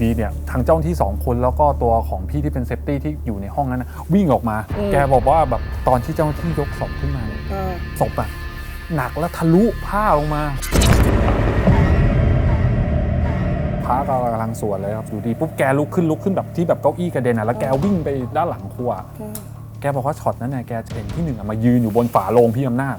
อยู่ดีเนี่ยทางเจ้าหน้าที่สองคนแล้วก็ตัวของพี่ที่เป็นเซฟตี้ที่อยู่ในห้องนั้นนะวิ่งออกมา อืม แกบอกว่าแบบตอนที่เจ้าหน้าที่ยกศพขึ้นมาเนี่ยเออศพอะหนักแล้วทะลุผ้าลงมาผ้าก็กำลังสวดเลยครับอยู่ดีปุ๊บแกลุกขึ้นลุกขึ้นแบบที่แบบเก้าอี้กระเด็นอะแล้วแกวิ่งไปด้านหลังครัวแกบอกว่าช็อตนั้นเนี่ยแกจะเห็นพี่หนึ่งอะมายืนอยู่บนฝาโลงพี่อำนาจ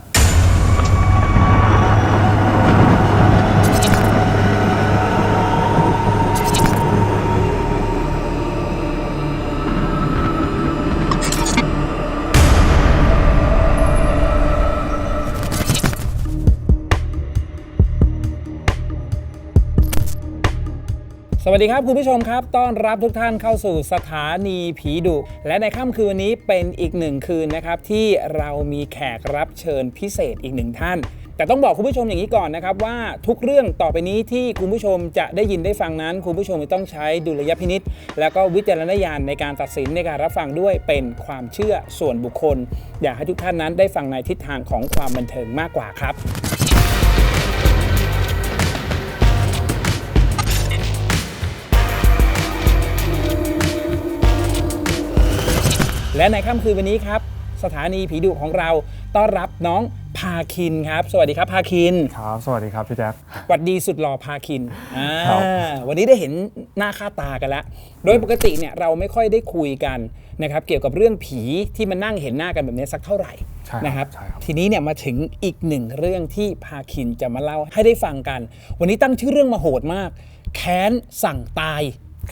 สวัสดีครับคุณผู้ชมครับ ต้อนรับทุกท่านเข้าสู่สถานีผีดุ และในค่ำคืนวันนี้เป็นอีกหนึ่งคืนนะครับ ที่เรามีแขกรับเชิญพิเศษอีกหนึ่งท่าน แต่ต้องบอกคุณผู้ชมอย่างนี้ก่อนนะครับว่าทุกเรื่องต่อไปนี้ที่คุณผู้ชมจะได้ยินได้ฟังนั้น คุณผู้ชมต้องใช้ดุลยพินิษแล้วก็วิจารณญาณในการตัดสินในการรับฟังด้วยเป็นความเชื่อส่วนบุคคล อยากให้ทุกท่านนั้นได้ฟังในทิศทางของความบันเทิงมากกว่าครับ และในค่ำคืนวันนี้ครับ สถานีผีดุของเราต้อนรับน้องพาคินครับ สวัสดีครับพาคินครับ สวัสดีครับพี่แจ๊คสวัสดีสุดหล่อพาคินอ่าครับวันนี้ได้เห็นหน้าค่าตากันแล้ว โดยปกติเนี่ยเราไม่ค่อยได้คุยกันนะครับเกี่ยวกับเรื่องผีที่มานั่งเห็นหน้ากันแบบนี้สักเท่าไหร่ใช่นะครับใช่ครับ ทีนี้เนี่ยมาถึงอีกหนึ่งเรื่องที่พาคินจะมาเล่าให้ได้ฟังกัน วันนี้ตั้งชื่อเรื่องมาโหดมาก แค้นสั่งตาย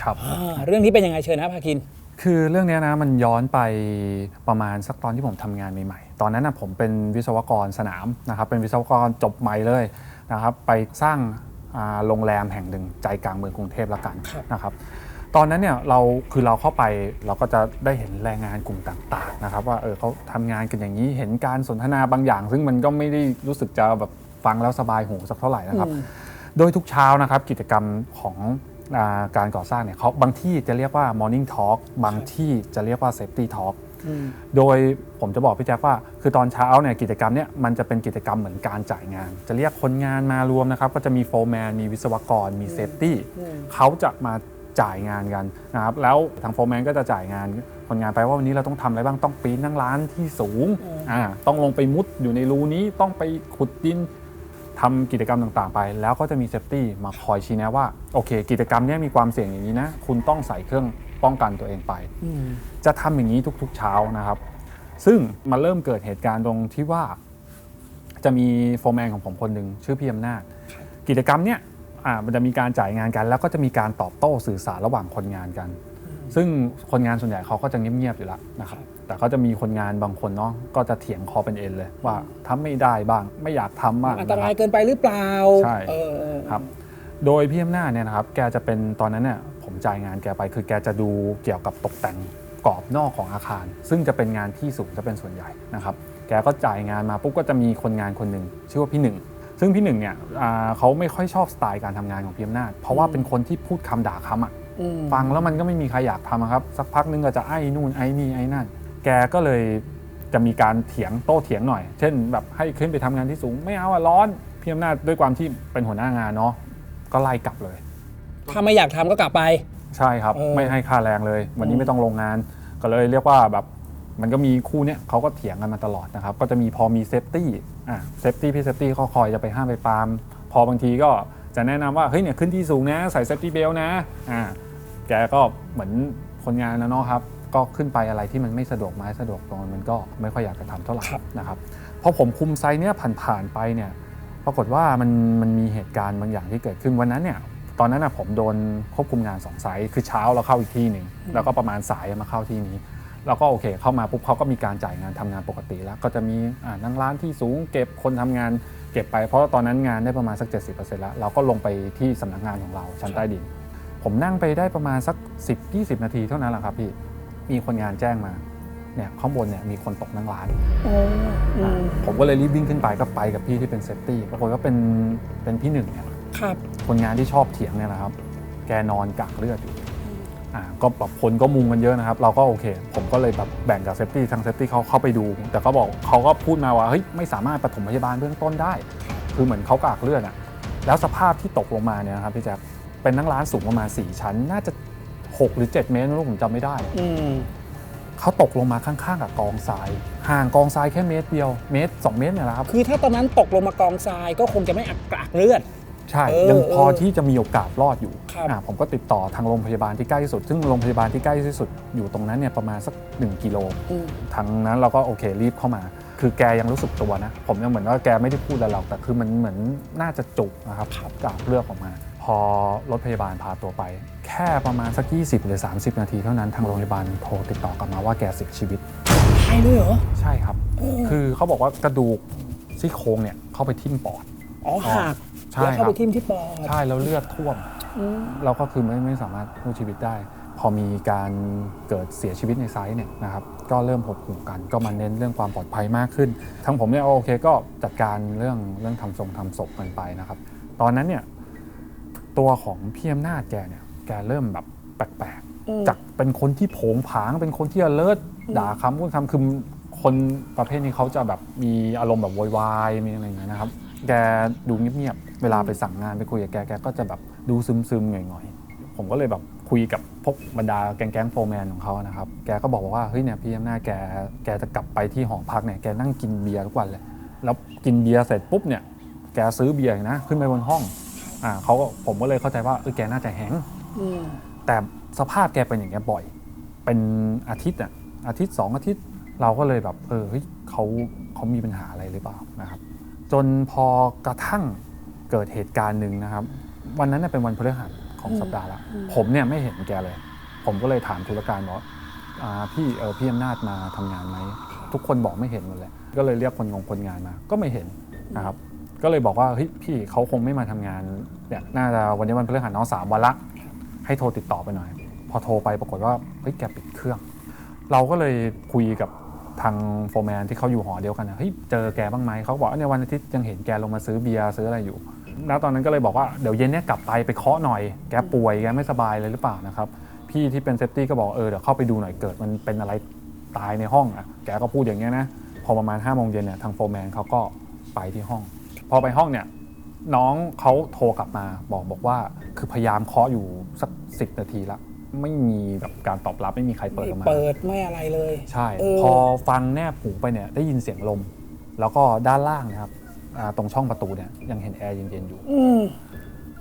ครับอ่าเรื่องนี้เป็นยังไงเชิญนะพาคิน คือเรื่องเนี้ยนะมันย้อนไปประมาณสักตอนที่ผมทำงานใหม่ๆ ตอนนั้นนะผมเป็นวิศวกรสนามนะครับ เป็นวิศวกรจบใหม่เลยนะครับ ไปสร้างอ่าโรงแรมแห่งหนึ่งใจกลางเมืองกรุงเทพละกันครับนะครับ ตอนนั้นเนี่ยเราคือเราเข้าไปเราก็จะได้เห็นแรงงานกลุ่มต่างๆนะครับ ว่าเออเขาทำงานกันอย่างนี้เห็นการสนทนาบางอย่าง ซึ่งมันก็ไม่ได้รู้สึกจะแบบฟังแล้วสบายหูสักเท่าไหร่นะครับ โดยทุกเช้านะครับกิจกรรมของอา การก่อสร้างเนี่ยเขาบางที่จะเรียกว่า Morning Talk บางที่จะเรียกว่า Safety Talk โดยผมจะบอกพี่แจ๊คว่า คือตอนเช้าเนี่ยกิจกรรมเนี่ยมันจะเป็นกิจกรรมเหมือนการจ่ายงาน จะเรียกคนงานมารวมนะครับ ก็จะมีโฟร์แมนมีวิศวกรมีเซฟตี้เขาจะมาจ่ายงานกันนะครับแล้วทางโฟร์แมนก็จะจ่ายงานคนงานไปว่าวันนี้เราต้องทำอะไรบ้างต้องปีนนั่งร้านที่สูงอ่าต้องลงไปมุดอยู่ในรูนี้ต้องไปขุดดิน ทำกิจกรรมต่างๆ ไป แล้วก็จะมีเซฟตี้มาคอยชี้แนะว่าโอเค กิจกรรมเนี้มีความเสี่ยงอย่างนี้นะ คุณต้องใส่เครื่องป้องกันตัวเองไป จะทำอย่างนี้ทุกๆเช้านะครับ ซึ่งมาเริ่มเกิดเหตุการณ์ตรงที่ว่า จะมีโฟร์แมนของผมคนหนึ่งชื่อพี่อำนาจกิจกรรมเนี้ยอ่ามันจะมีการจ่ายงานกัน แล้วก็จะมีการตอบโต้สื่อสารระหว่างคนงานกัน ซึ่งคนงานส่วนใหญ่เขาก็จะเงียบๆอยู่แล้วนะครับ แต่ก็จะมีคนงานบางคนเนาะก็จะเถียงคอเป็นเอ็นเลยว่าทำไม่ได้บ้าง ไม่อยากทำบ้างอันตรายะคบเกินไปหรือเปล่าใช่เออเออครับโดยพี่อำนาจเนี่ยนะครับ แกจะเป็นตอนนั้นเนี่ยผมจ่ายงานแกไป คือแกจะดูเกี่ยวกับตกแต่งกรอบนอกของอาคาร ซึ่งจะเป็นงานที่สูงจะเป็นส่วนใหญ่นะครับ แกก็จ่ายงานมาปุ๊บก็จะมีคนงานคนหนึ่งชื่อว่าพี่หนึ่งซึ่งพี่หนึ่งเนี่ยอ่าเขาไม่ค่อยชอบสไตล์การทำงานของพี่อำนาจ เพราะว่าเป็นคนที่พูดคำด่าคำอะอืมฟังแล้วมันก็ไม่มีใครอยากทำอะครับ สักพักนึงก็จะไอ้นู่นไอ้นี่ไอ้นั่น แกก็เลยจะมีการเถียงโต้เถียงหน่อย เช่นแบบให้ขึ้นไปทำงานที่สูงไม่เอาอะร้อนพี่อำนาจด้วยความที่เป็นหัวหน้างานเนาะก็ไล่กลับเลย ถ้าไม่อยากทำก็กลับไป ใช่ครับเออไม่ให้ค่าแรงเลย วันนี้ไม่ต้องลงงาน ก็เลยเรียกว่าแบบมันก็มีคู่เนี้ยเขาก็เถียงกันมาตลอดนะครับ ก็จะมีพอมีเซฟตี้อะเซฟตี้พี่เซฟตี้เขาคอยจะไปห้ามไปปราม พอบางทีก็จะแนะนำว่าเฮ้ยเนี่ยขึ้นที่สูงนะ ใส่เซฟตี้เบลนะอ่าแกก็เหมือนคนงานนะเนาะครับ ก็ขึ้นไปอะไรที่มันไม่สะดวกไม้สะดวกตรงมันก็ไม่ค่อยอยากจะทำเท่าไหร่ครับนะครับพอผมคุมไซต์เนี้ยผ่านๆไปเนี่ยปรากฏว่ามันมันมีเหตุการณ์บางอย่างที่เกิดขึ้นวันนั้นเนี่ยตอนนั้นนะผมโดนควบคุมงานสองไซต์คือเช้าเราเข้าอีกที่หนึ่งแล้วก็ประมาณสายมาเข้าที่นี้แล้วก็โอเค เข้ามาปุ๊บเขาก็มีการจ่ายงานทำงานปกติแล้ว ก็จะมีอ่านั่งร้านที่สูงเก็บคนทำงานเก็บไป เพราะว่าตอนนั้นงานได้ประมาณสัก 70%แล้ว เราก็ลงไปที่สำนักงานของเราชั้นใต้ดิน ผมนั่งไปได้ประมาณสัก 10-20 นาทีเท่านั้นแหละครับพี่ มีคนงานแจ้งมาเนี่ยข้างบนเนี่ยมีคนตกนั่งร้านอืมผมก็เลยรีบวิ่งขึ้นไปก็ไปกับพี่ที่เป็นเซฟตี้ปรากฏว่าเป็นเป็นพี่หนึ่งเนี่ยครับคนงานที่ชอบเถียงเนี่ยนะครับ แกนอนกากเลือดอยู่อ่าก็แบบคนก็มุงกันเยอะนะครับ เราก็โอเค ผมก็เลยแบบแบ่งกับเซฟตี้ทางเซฟตี้เขาเข้าไปดู แต่ก็บอกเขาก็พูดมาว่าเฮ้ยไม่สามารถปฐมพยาบาลเบื้องต้นได้ คือเหมือนเขากากเลือดอะแล้วสภาพที่ตกลงมาเนี่ยนะครับพี่แจ๊คเป็นนั่งร้านสูงประมาณ4ชั้น น่าจะ 6 หรือ 7 เมตรไม่รู้ผมจำไม่ได้ อืมเขาตกลงมาข้างๆกับกองทราย ห่างกองทรายแค่เมตรเดียว เมตร 2 เมตรเนี่ยแหละครับ คือถ้าตอนนั้นตกลงมากองทรายก็คงจะไม่อักกรากเลือด ใช่เออยังพอเออที่จะมีโอกาสรอดอยู่ครับ อ่าผมก็ติดต่อทางโรงพยาบาลที่ใกล้ที่สุด ซึ่งโรงพยาบาลที่ใกล้ที่สุดอยู่ตรงนั้นเนี่ยประมาณสัก 1 กิโล อืม ทางนั้นเราก็โอเครีบเข้ามา คือแกยังรู้สึกตัวนะ ผมยังเหมือนว่าแกไม่ได้พูดอะไรหรอก แต่คือมันเหมือนน่าจะจุกนะครับกากเลือดออกมา พอรถพยาบาลพาตัวไป แค่ประมาณสัก 20 หรือ 30 นาทีเท่านั้นทางโรงพยาบาลโทรติดต่อกลับมาว่าแกเสียชีวิต ใช่เลยเหรอ ใช่ครับ คือเขาบอกว่ากระดูกซี่โครงเนี่ยเข้าไปทิ่มปอด อ๋อหักใช่แล้วเข้าคไปรับ ทิ่มที่ปอดใช่แล้วเลือดท่วม อืมเราก็คือไม่ไม่สามารถกู้ชีวิตได้ พอมีการเกิดเสียชีวิตในไซต์เนี่ยนะครับก็เริ่มหดหู่กัน ก็มาเน้นเรื่องความปลอดภัยมากขึ้นทั้งผมเนี่ยโอเคก็จัดการเรื่องเรื่องทำทรงทำศพกันไปนะครับ ตอนนั้นเนี่ยตัวของพี่อำนาจแกเนี่ย แกเริ่มแบบแปลกอืมๆจากเป็นคนที่โผงผาง เป็นคนที่เลิศด่าคำพูดคำคือคนประเภทนี้เขาจะแบบมีอารมณ์แบบโวยวายมีอะไรอย่างเงี้ยนะครับ แกดูเงียบๆ เวลาไปสั่งงานไปคุยกับแก แกก็จะแบบดูซึมๆหน่อยๆ ผมก็เลยแบบคุยกับพวกบรรดาแก๊งๆโฟร์แมนของเขานะครับ แกก็บอกว่าเฮ้ยเนี่ยพี่อำนาจแก แกจะกลับไปที่หอพักเนี่ย แกนั่งกินเบียร์ทุกวันเลย แล้วกินเบียร์เสร็จปุ๊บเนี่ย แกซื้อเบียร์นะ ขึ้นไปบนห้อง อ่าเขาก็ผมก็เลยเข้าใจว่าเออแกน่าจะแห้งก์อืม แต่สภาพแกเป็นอย่างเงี้ยบ่อย เป็นอาทิตย์อะอาทิตย์สองอาทิตย์เราก็เลยแบบเออเฮ้ยเขาเขามีปัญหาอะไรหรือเปล่านะครับ จนพอกระทั่งเกิดเหตุการณ์หนึ่งนะครับ วันนั้นเนยเป็นวันพฤหัสของสัปดาห์ละผมเนี่ยไม่เห็นแกเลย ผมก็เลยถามธุรการบอกว่าอ่าพี่เออพี่อำนาจมาทำงานไหมทุกคนบอกไม่เห็นหมดเลย ก็เลยเรียกคนงงคนงานมา ก็ไม่เห็นนะครับ ก็เลยบอกว่าเฮ้ยพี่เขาคงไม่มาทำงานเนี่ยน่าจะวันนี้วันพฤหัสเน้องสามวันละ ให้โทรติดต่อไปหน่อย พอโทรไปปรากฏว่าเฮ้ยแกปิดเครื่อง เราก็เลยคุยกับทางโฟร์แมนที่เขาอยู่หอเดียวกันนะเฮ้ยเจอแกบ้างไหมเขาบอกว่าในวันอาทิตย์ยังเห็นแกลงมาซื้อเบียร์ซื้ออะไรอยู่ แล้วตอนนั้นก็เลยบอกว่าเดี๋ยวเย็นเนี้ยกลับไปไปเคาะหน่อย แกป่วยแกไม่สบายเลยหรือเปล่านะครับ พี่ที่เป็นเซฟตี้ก็บอกเออเดี๋ยวเข้าไปดูหน่อยเกิดมันเป็นอะไรตายในห้องอะแกก็พูดอย่างเงี้ยนะ พอประมาณ5้าโมงเย็นเนี่ยทางโฟร์แมนเขาก็ไปที่ห้อง พอไปห้องเนี่ย น้องเขาโทรกลับมาบอกบอกว่า คือพยายามเคาะอยู่สักสินาทีละ ไม่มีแบบการตอบรับไม่มีใครเปิดออกมา เปิดไม่อะไรเลย ใช่ เออ พอฟังแนบหูไปเนี่ยได้ยินเสียงลม แล้วก็ด้านล่างนะครับอ่าตรงช่องประตูเนี่ยยังเห็นแอร์เย็นๆอยู่ อืม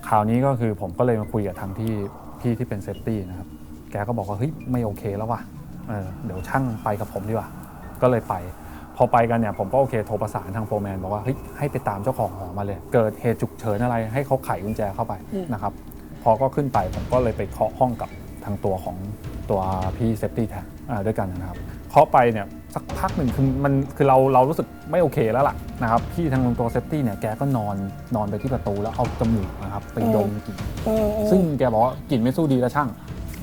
คราวนี้ก็คือผมก็เลยมาคุยกับทางที่พี่ที่เป็นเซฟตี้นะครับ แกก็บอกว่าเฮ้ยไม่โอเคแล้วว่ะเออเดี๋ยวช่างไปกับผมดีกว่า ก็เลยไป พอไปกันเนี่ยผมก็โอเคโทรประสานทางโฟร์แมนบอกว่าเฮ้ยให้ไปตามเจ้าของหอมาเลย เกิดเหตุฉุกเฉินอะไรให้เขาไขกุญแจเข้าไปนะครับพอก็ขึ้นไปผมก็เลยไปเคาะห้องกับทางตัวของตัวพี่เซฟตี้แทนอ่าด้วยกันนะครับเคาะไปเนี่ยสักพักหนึ่งคือมันคือเราเรารู้สึกไม่โอเคแล้วล่ะนะครับพี่ทางตัวเซฟตี้เนี่ยแกก็นอนนอนไปที่ประตูแล้วเอาจมูกนะครับไปดมกลิ่นเออเออซึ่งแกบอกว่ากลิ่นไม่สู้ดีแล้วช่าง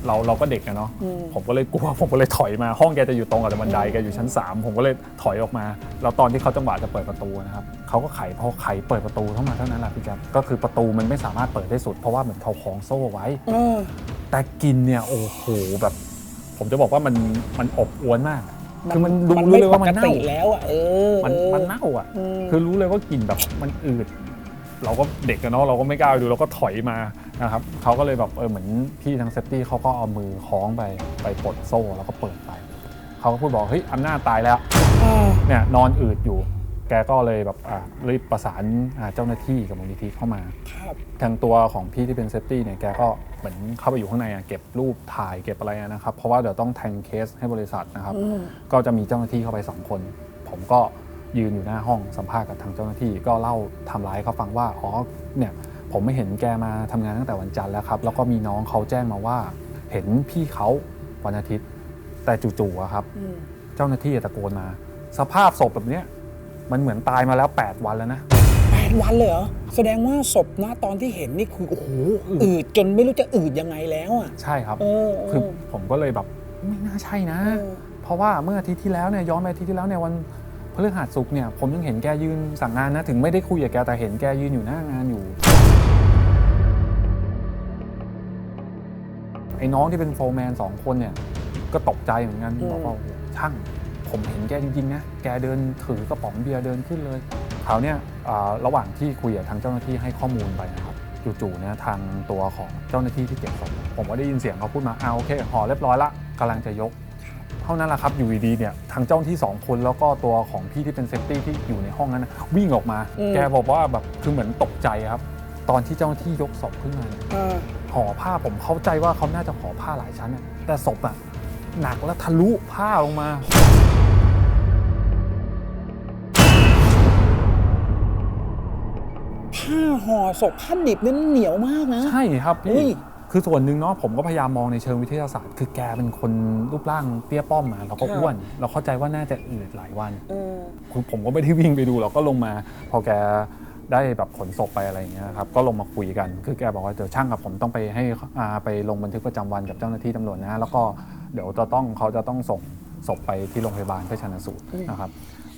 เราเราก็เด็กอะเนาะอืมผมก็เลยกลัวผมก็เลยถอยมาห้องแกจะอยู่ตรงกับบันไดแกอยู่ชั้น 3 ผมก็เลยถอยออกมาแล้วตอนที่เขาจังหวะจะเปิดประตูนะครับเขาก็ไขพอไขเปิดประตูเข้ามาเท่านั้นแหละพี่แกก็คือประตูมันไม่สามารถเปิดได้สุด เพราะว่าเหมือนเขาคล้องโซ่ไว้เออแต่กลินเนี่ยโอ้โหแบบ ผมจะบอกว่ามันมันอบอวนมากคือมันดูรู้เลยว่ามันไปกเน่าติแล้วอะเออมันเออมันเน่าอะอืมคือรู้เลยว่ากลิ่นแบบมันอืด เราก็เด็กกันเนาะเราก็ไม่กล้าไปดูเราก็ถอยมานะครับเขาก็เลยแบบเออเหมือนพี่ทางเซฟตี้เขาก็เอามือคล้องไปไปปลดโซ่แล้วก็เปิดไปเขาก็พูดบอกเฮ้ยอำนาจตายแล้วอ่าเนี่ยนอนอืดอยู่ แกก็เลยแบบอะรีบประสานอ่าเจ้าหน้าที่กับมูลนิธิเข้ามาครับทางตัวของพี่ที่เป็นเซฟตี้เนี่ยแกก็เหมือนเข้าไปอยู่ข้างในอะเก็บรูปถ่ายเก็บอะไรอะนะครับ เพราะว่าเดี๋ยวต้องแทงเคสให้บริษัทนะครับอืมก็จะมีเจ้าหน้าที่เข้าไปสองคน ผมก็ ยืนอยู่หน้าห้องสัมภาษณ์กับทางเจ้าหน้าที่ก็เล่าไทำร้ายเขาฟังว่าอ๋อเนี่ยผมไม่เห็นแกมาทำงานตั้งแต่วันจันทร์แล้วครับ แล้วก็มีน้องเขาแจ้งมาว่า เห็นพี่เขาวันอาทิตย์ แต่จู่ๆอะครับอืมเจ้าหน้าที่ตะโกนมา สภาพศพแบบเนี้ยมันเหมือนตายมาแล้ว 8 วันแล้วนะแปดวันเลยเหรอแสดงว่าศพนะตอนที่เห็นนี่คือโอ้โหอืดจนไม่รู้จะอืดยังไงแล้วอะใช่ครับเออเคือผมก็เลยแบบไม่น่าใช่นะเออเพราะว่าเมื่ออาทิตย์ที่แล้วเนี่ยย้อนไปอาทิตย์ที่แล้วเนี่ยวัน พฤหัสศุกร์เนี่ยผมยังเห็นแกยืนสั่งงานนะ ถึงไม่ได้คุยกับแกแต่เห็นแกยืนอยู่หน้างานอยู่ ไอ้น้องที่เป็นโฟร์แมนสองคนเนี่ย ก็ตกใจเหมือนกันอืมบอกว่าโอ้โหช่างผมเห็นแกจริงๆนะแกเดินถือกระป๋องเบียร์เดินขึ้นเลยคราวเนี่ยอ่าระหว่างที่คุยกับทางเจ้าหน้าที่ให้ข้อมูลไปนะครับแจู่ๆเนี่ยทางตัวของเจ้าหน้าที่ที่เก็บศพผมก็ได้ยินเสียงเขาพูดมาเอาโอเคห่อเรียบร้อยละกำลังจะยก เท่านั้นแหละครับอยู่ดีๆเนี่ยทางเจ้าหน้าที่สองคนแล้วก็ตัวของพี่ที่เป็นเซฟตี้ที่อยู่ในห้องนั้นนะวิ่งออกมา อืม แกบอกว่าแบบคือเหมือนตกใจครับ ตอนที่เจ้าหน้าที่ยกศพขึ้นมาเนี่ยอ่าห่อผ้าผมเข้าใจว่าเขาน่าจะห่อผ้าหลายชั้นอะแต่ศพอะหนักแล้วทะลุผ้าลงมา ผ้าห่อศพผ้าดิบนี่มันเหนียวมากนะ ใช่ครับอุ้พี่ย คือส่วนหนึ่งเนาะผมก็พยายามมองในเชิงวิทยาศาสตร์ คือแกเป็นคนรูปร่างเตี้ยป้อมมาแล้วก็อ้วน เราเข้าใจว่าน่าจะอืดหลายวันเออคือผมก็ไม่ได้วิ่งไปดูเราก็ลงมา พอแกได้แบบขนศพไปอะไรอย่างเงี้ยครับก็ลงมาคุยกัน คือแกบอกว่าเดี๋ยวช่างกับผมต้องไปให้อ่าไปลงบันทึกประจำวันกับเจ้าหน้าที่ตำรวจนะ แล้วก็เดี๋ยวจะต้องเขาจะต้องส่งศพไปที่โรงพยาบาลเพื่อชันสูตรนะครับ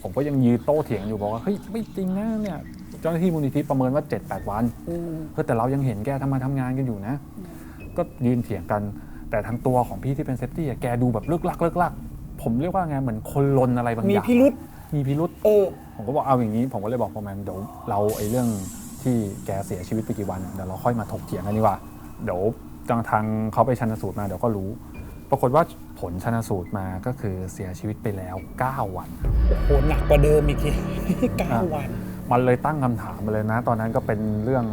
ผมก็ยังยืนโต้เถียงอยู่บอกว่าเฮ้ยไม่จริงนะเนี่ยเจ้าหน้าที่มูลนิธิประเมินว่า 7-8 วันอืมเพื่อแต่เรายังเห็นแกทำมาทำงานกันอยู่นะ ก็ยืนเถียงกัน แต่ทั้งตัวของพี่ที่เป็นเซฟตี้อะแกดูแบบเลิกลักเลิกลัก ผมเรียกว่าไงเหมือนคนลนอะไรบางอมีย่าง พิรุษมีพิรุษ เออ ผมก็บอกเอาอย่างนี้ ผมก็เลยบอกประมาณเดี๋ยวเราไอ้เรื่องที่แกเสียชีวิตไปกี่วันอะเดี๋ยวเราค่อยมาถกเถียงกันดีกว่า เดี๋ยวทางทางเขาไปชันสูตรมาเดี๋ยวก็รู้ ปรากฏว่าผลชันสูตรมาก็คือเสียชีวิตไปแล้ว 9 วัน โหหนักกว่าเดิมอีกทีเก้าวัน มันเลยตั้งคำถามมาเลยนะ ตอนนั้นก็เป็นเรื่อง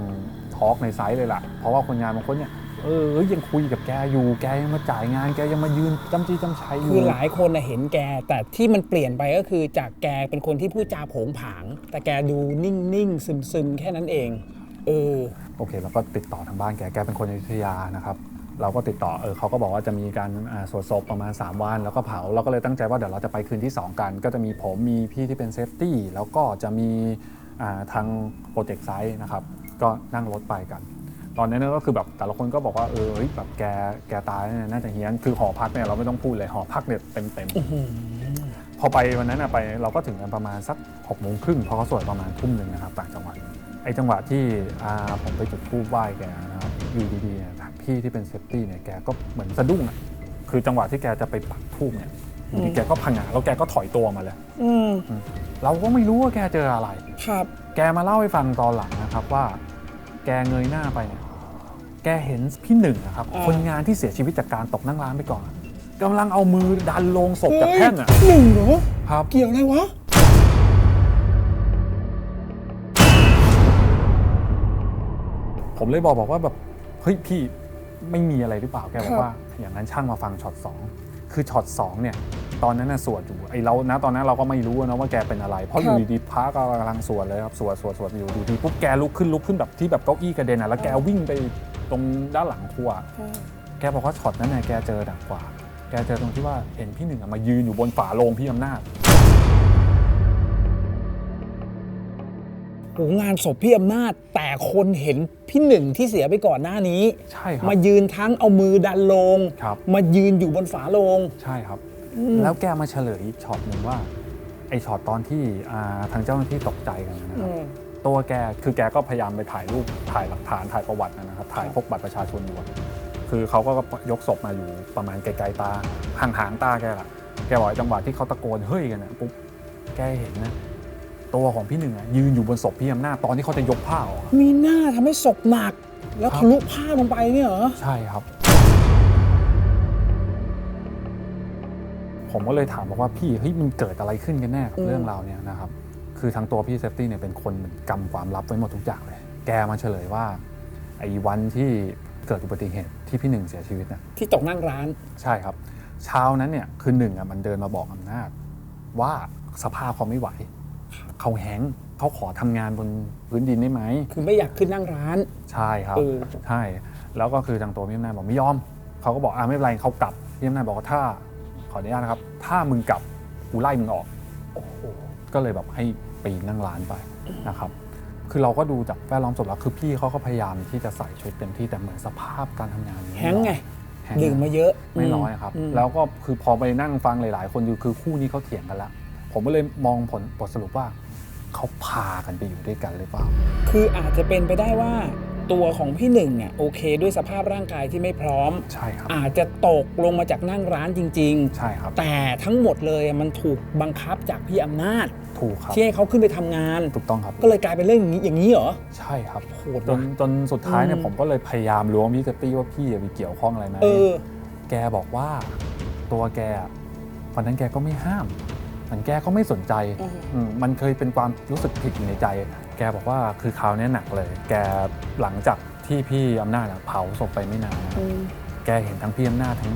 ทอล์กในไซต์เลยล่ะ เพราะว่าคนงานบางคนเนี่ย เออเอ้ยยังคุยกับแกอยู่แกยังมาจ่ายงานแกยังมายืนจำจี้จำชัยอยู่คือหลายคนน่ะเห็นแก แต่ที่มันเปลี่ยนไปก็คือจากแกเป็นคนที่พูดจาโผงผาง แต่แกดูนิ่งๆซึมๆแค่นั้นเองเออโอเคเราก็ติดต่อทางบ้านแกแกเป็นคนอยุธยานะครับเราก็ติดต่อเออเขาก็บอกว่าจะมีการอ่าสวดศพประมาณ 3 วัน แล้วก็เผาเราก็เลยตั้งใจว่าเดี๋ยวเราจะไปคืนที่ 2 กัน ก็จะมีผมมีพี่ที่เป็นเซฟตี้แล้วก็จะมีอ่าทางโปรเจกต์ไซต์นะครับ ก็นั่งรถไปกัน ตอนนั้นเนยก็คือแบบ แต่ละคนก็บอกว่าเออเฮ้ยแบบแกแกตายเนี่ยน่าจะเฮี้ยนคือหอพักเนี่ยเราไม่ต้องพูดเลยหอพักเนี่ยเต็มเต็มๆ พอไปวันนั้นอะไปเราก็ถึงกันประมาณสักหกโมงครึ่งเพราะเขาสวดประมาณทุ่มหนึ่งนะครับต่างจังหวัดไอ้จังหวะที่อ่าผมไปจุดธูปไหว้แกนะครับอยู่ดีๆเนี่ยพี่ที่เป็นเซฟตี้เนี่ยแกก็เหมือนสะดุ้งอะคือจังหวะที่แกจะไปปักธูปเนี่ยอยู่ดีแกก็พังงาแล้วแกก็ถอยตัวมาเลย อืมเราก็ไม่รู้ว่าแกเจออะไร ครับ แกมาเล่าให้ฟังตอนหลังนะครับว่า แกเงยหน้าไปเนี่ย แกเห็นพี่หนึ่งนะครับอ่าคนงานที่เสียชีวิตจากการตกนั่งร้านไปก่อนกำลังเอามือดันลงศพจากแท่นอะหนึ่งเหรอครับเกี่ยวอะไรวะผมเลยบอกบอกว่าแบบเฮ้ยพี่ไม่มีอะไรหรือเปล่าแกบอครักบว่า อย่างนั้นช่างมาฟังช็อตสองคือช็อตสองเนี่ย ตอนนั้นน่ะสวดอยู่ไอ้เรานะตอนนั้นเราก็ไม่รู้นะว่าแกเป็นอะไร เพราะอยู่ดีๆพระก็กำลังสวดเลยครับสวดสวดสวดอยู่ดีๆปุ๊บแกลุกขึ้นลุกขึ้นแบบที่แบบเก้าอี้กระเด็นอะแล้วแกวิ่งไป ตรงด้านหลังครัว แกบอกว่าช็อตนั้นเนี่ยแกเจอดักกว่า แกเจอตรงที่ว่าเห็นพี่หนึ่งอะมายืนอยู่บนฝาโลงพี่อำนาจโหงานศพพี่อำนาจ แต่คนเห็นพี่หนึ่งที่เสียไปก่อนหน้านี้ ใช่ครับ มายืนทั้งเอามือดันลง ครับ มายืนอยู่บนฝาโลง ใช่ครับแล้วแกมาเฉลยอีกช็อตหนึ่งว่า ไอ้ช็อตตอนที่อ่าทางเจ้าหน้าที่ตกใจกันนะครับ ตัวแกคือแกก็พยายามไปถ่ายรูปถ่ายหลักฐานถ่ายประวัตินะครับถ่ายพวกบัตรประชาชนอยู่อะคือเขาก็ยกศพมาอยู่ประมาณไกลๆตาห่างๆตาแกอะแกบอกไอ้จังหวะที่เขาตะโกนเฮ้ยกันนะปุ๊บแกเห็นนะตัวของพี่หนึ่งอะยืนอยู่บนศพพี่อำนาจตอนที่เขาจะยกผ้าออกอะมีหน้าทำให้ศพหนัก แล้วครับทะลุผ้าลงไปเนี่ยเหรอใช่ครับ ผมก็เลยถามบอกว่าพี่เฮ้ยมันเกิดอะไรขึ้นกันแน่กับอืมเรื่องราวเนี่ยนะครับ คือทางตัวพี่เซฟตี้เนี่ยเป็นคนเหมือนกำความลับไว้หมดทุกอย่างเลย แกมาเฉลยว่าไอ้วันที่เกิดอุบัติเหตุที่พี่หนึ่งเสียชีวิตน่ะที่ตกนั่งร้านใช่ครับ เช้านั้นเนี่ยคือหนึ่งอะมันเดินมาบอกอำนาจ ว่าสภาพเขาไม่ไหว เขาแห้งก์เขาขอทำงานบนพื้นดินได้ไหม คือไม่อยากขึ้นนั่งร้าน ใช่ครับ เออ ใช่ แล้วก็คือทางตัวพี่อำนาจบอกไม่ยอม เขาก็บอกอ่าไม่เป็นไรเขากลับพี่อำนาจบอกว่าถ้าขออนุญาตนะครับ ถ้ามึงกลับกูไล่มึงออกโอ้โหก็เลยแบบให้ ปีนนั่งร้านไปนะครับคือเราก็ดูจากแวดล้อมศพแล้วคือพี่เขาก็พยายามที่จะใส่ชุดเต็มที่แต่เหมือนสภาพการทำงานแฮงก์ไงแฮงก์ดื่มมาเยอะไม่น้อยครับมแล้วก็คือพอไปนั่งฟังหลาย ๆ คนอยู่คือคู่นี้เขาเถียงกันแล้วผมก็เลยมองผลบทสรุปว่าเขาพากันไปอยู่ด้วยกันหรือเปล่า คืออาจจะเป็นไปได้ว่า ตัวของพี่หนึ่งเนี่ยโอเค ด้วยสภาพร่างกายที่ไม่พร้อม ใช่ครับ อาจจะตกลงมาจากนั่งร้านจริงใช่ครับๆแต่ทั้งหมดเลยมันถูกบังคับจากพี่อำนาจ ถูกครับที่ให้เขาขึ้นไปทำงาน ถูกต้องครับ ก็เลยกลายเป็นเรื่องอย่างนี้อย่างนี้เหรอ ใช่ครับโหดจนว่ะจนสุดท้ายเนี่ยอืม ผมก็เลยพยายามล้วงพี่เซฟตี้ว่าพี่มีเกี่ยวข้องอะไรไหม เออ แกบอกว่าตัวแกอะวันนั้นแกก็ไม่ห้ามเหมือนแกก็ไม่สนใจอืม อืมมันเคยเป็นความรู้สึกผิดอยู่ในใจ แกบอกว่าคือคราวเนี้ยหนักเลย แกหลังจากที่พี่อำนาจอะเผาศพไปไม่นานนะแกเห็นทั้งพี่อำนาจทั้ง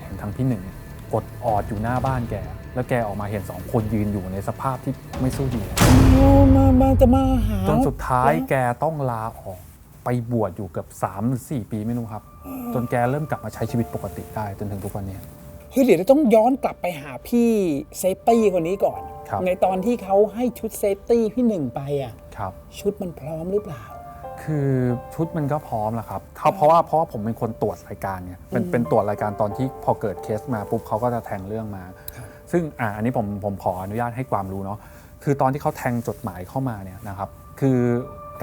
เห็นทั้งพี่หนึ่งอะกดออดอยู่หน้าบ้านแก แล้วแกออกมาเห็นสองคนยืนอยู่ในสภาพที่ไม่สู้ดีเลยมามาจะมาหาจนสุดท้ายแกต้องลาออกไปบวชอยู่เกือบ3หรือ4ปีไม่รู้ครับ จนแกเริ่มกลับมาใช้ชีวิตปกติได้จนถึงทุกวันนี้ เฮ้ยเดี๋ยวเราต้องย้อนกลับไปหาพี่เซฟตี้คนนี้ก่อน ครับ ในตอนที่เขาให้ชุดเซฟตี้พี่หนึ่งไปอะ ครับ ชุดมันพร้อมหรือเปล่า คือชุดมันก็พร้อมแล้วครับเขาเพราะว่าเพราะว่าผมเป็นคนตรวจรายการเนี่ยเป็นอืมเป็นตรวจรายการตอนที่พอเกิดเคสมาปุ๊บเขาก็จะแทงเรื่องมาครับซึ่งอะอันนี้ผมผมขออนุญาตให้ความรู้เนาะคือตอนที่เขาแทงจดหมายเข้ามาเนี่ยนะครับคือ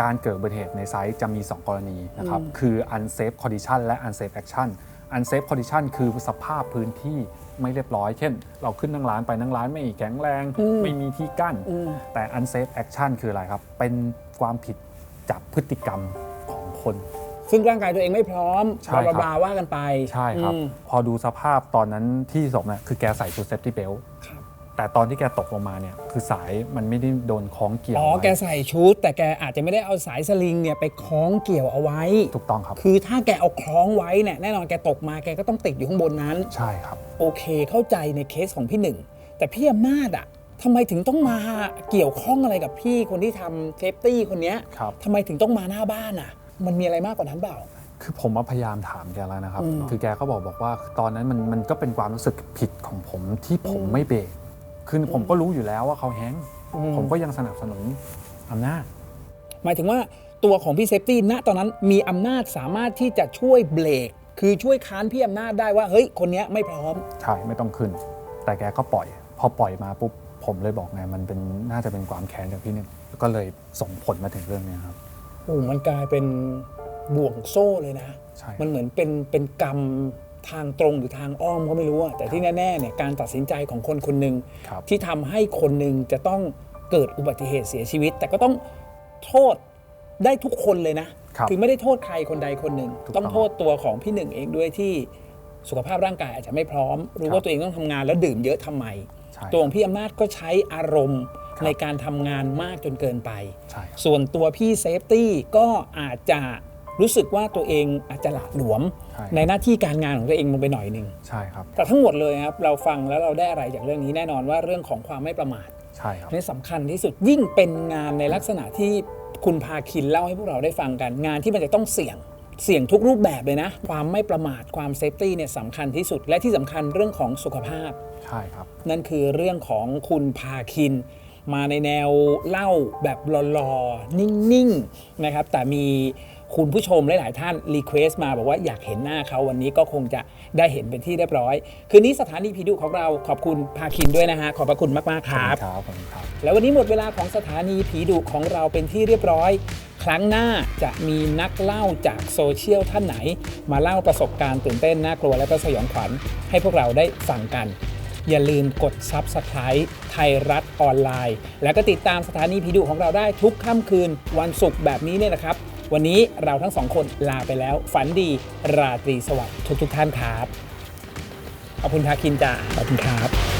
การเกิดอุบัติเหตุในไซต์จะมี 2 กรณีนะครับคือ unsafe condition และ unsafe action unsafe condition คือสภาพพื้นที่ไม่เรียบร้อย เช่น เราขึ้นนั่งร้านไปนั่งร้านไม่แข็งแรง ไม่มีที่กั้นอืมแต่ unsafe action คืออะไรครับ เป็นความผิดจากพฤติกรรมของคน ซึ่งร่างกายตัวเองไม่พร้อมใช่บลาครับบลาว่ากันไป ใช่ครับอืมพอดูสภาพตอนนั้นที่ศพเนี่ยคือแกใส่ชุดเซฟตี้เบลครับ แต่ตอนที่แกตกลงมาเนี่ยคือสายมันไม่ได้โดนคล้องเกี่ยวอ๋อไว้แกใส่ชุด แต่แกอาจจะไม่ได้เอาสายสลิงเนี่ยไปคล้องเกี่ยวเอาไว้ ถูกต้องครับ คือถ้าแกเอาคล้องไว้เนี่ยแน่นอนแกตกมาแกก็ต้องติดอยู่ข้างบนนั้น ใช่ครับ โอเคเข้าใจในเคสของพี่หนึ่ง แต่พี่อำนาจอะทำไมถึงต้องมาเกี่ยวข้องอะไรกับพี่คนที่ทำเซฟตี้คนเนี้ยครับ ทำไมถึงต้องมาหน้าบ้านอะมันมีอะไรมากกว่านั้นเปล่า คือผมว่าพยายามถามแกแล้วนะครับอืมคือแกก็บอกบอกว่าตอนนั้นมันมันก็เป็นความรู้สึกผิดของผมที่ผมไม่เบรก คือผมก็รู้อยู่แล้วว่าเขาแฮงก์ผมก็ยังสนับสนุนอำนาจ หมายถึงว่าตัวของพี่เซฟตี้ณตอนนั้นมีอำนาจสามารถที่จะช่วยเบรกคือช่วยค้านพี่อำนาจได้ว่าเฮ้ยคนเนี้ยไม่พร้อม ใช่ ไม่ต้องขึ้น แต่แกก็ปล่อย พอปล่อยมาปุ๊บผมเลยบอกไงมันเป็นน่าจะเป็นความแค้นจากพี่หนึ่งก็เลยส่งผลมาถึงเรื่องเนี้ยครับโอ้มันกลายเป็นบ่วงโซ่เลยนะ ใช่ มันเหมือนเป็นเป็นกรรม ทางตรงหรือทางอ้อมก็ไม่รู้อะแต่ที่แน่ๆเนี่ยการตัดสินใจของคนคนหนึ่งครับที่ทำให้คนหนึ่งจะต้องเกิดอุบัติเหตุเสียชีวิต แต่ก็ต้องโทษได้ทุกคนเลยนะครับอไม่ได้โทษใครคนใดคนหนึ่งถูกต้องต้องโทษตัวของพี่หนึ่งเองด้วยที่สุขภาพร่างกายอาจจะไม่พร้อม รู้ครัว่าบตัวเองต้องทำงานแล้วดื่มเยอะทำไมใช่ตัวของพี่อำนาจก็ใช้อารมณ์ครับในการทำงานมากจนเกินไปใช่ครับส่วนตัวพี่เซฟตี้ก็อาจจะ รู้สึกว่าตัวเองอาจจะหละหลวมใช่ ในหน้าที่การงานของตัวเองลงไปหน่อยหนึ่งใช่ครับ แต่ทั้งหมดเลยครับเราฟังแล้วเราได้อะไรจากเรื่องนี้แน่นอนว่าเรื่องของความไม่ประมาทใช่ครับ นี่สำคัญที่สุดยิ่งเป็นงานในลักษณะที่คุณพาคินเล่าให้พวกเราได้ฟังกัน งานที่มันจะต้องเสี่ยงเสี่ยงทุกรูปแบบเลยนะ ความไม่ประมาทความเซฟตี้เนี่ยสำคัญที่สุดและที่สำคัญเรื่องของสุขภาพ ใช่ครับ นั่นคือเรื่องของคุณพาคิน มาในแนวเล่าแบบหล่อๆ นิ่งๆ นะครับ แต่มี คุณผู้ชมหลาย ๆ ท่านรีเควสต์มาบอกว่าอยากเห็นหน้าเขาวันนี้ก็คงจะได้เห็นเป็นที่เรียบร้อย คืนนี้สถานีพีดุของเราขอบคุณพาคินด้วยนะฮะขอบพระคุณมากๆขคอบรับคุณครับขอบคุณครับ แล้ววันนี้หมดเวลาของสถานีผีดุของเราเป็นที่เรียบร้อย ครั้งหน้าจะมีนักเล่าจากโซเชียลท่านไหน มาเล่าประสบการณ์ตื่นเต้นน่ากลัวและก็สยองขวัญให้พวกเราได้ฟังกันอย่าลืมกด Subscribe ไทยรัฐออนไลน์ แล้วก็ติดตามสถานีผีดุของเราได้ทุกค่ำคืนวันศุกร์แบบนี้เนี่ยนะครับ วันนี้เราทั้งสองคนลาไปแล้ว ฝันดีราตรีสวัสดิ์ทุกทุกท่านครับ ขอบคุณทาคินจ้าขอบคุณครับ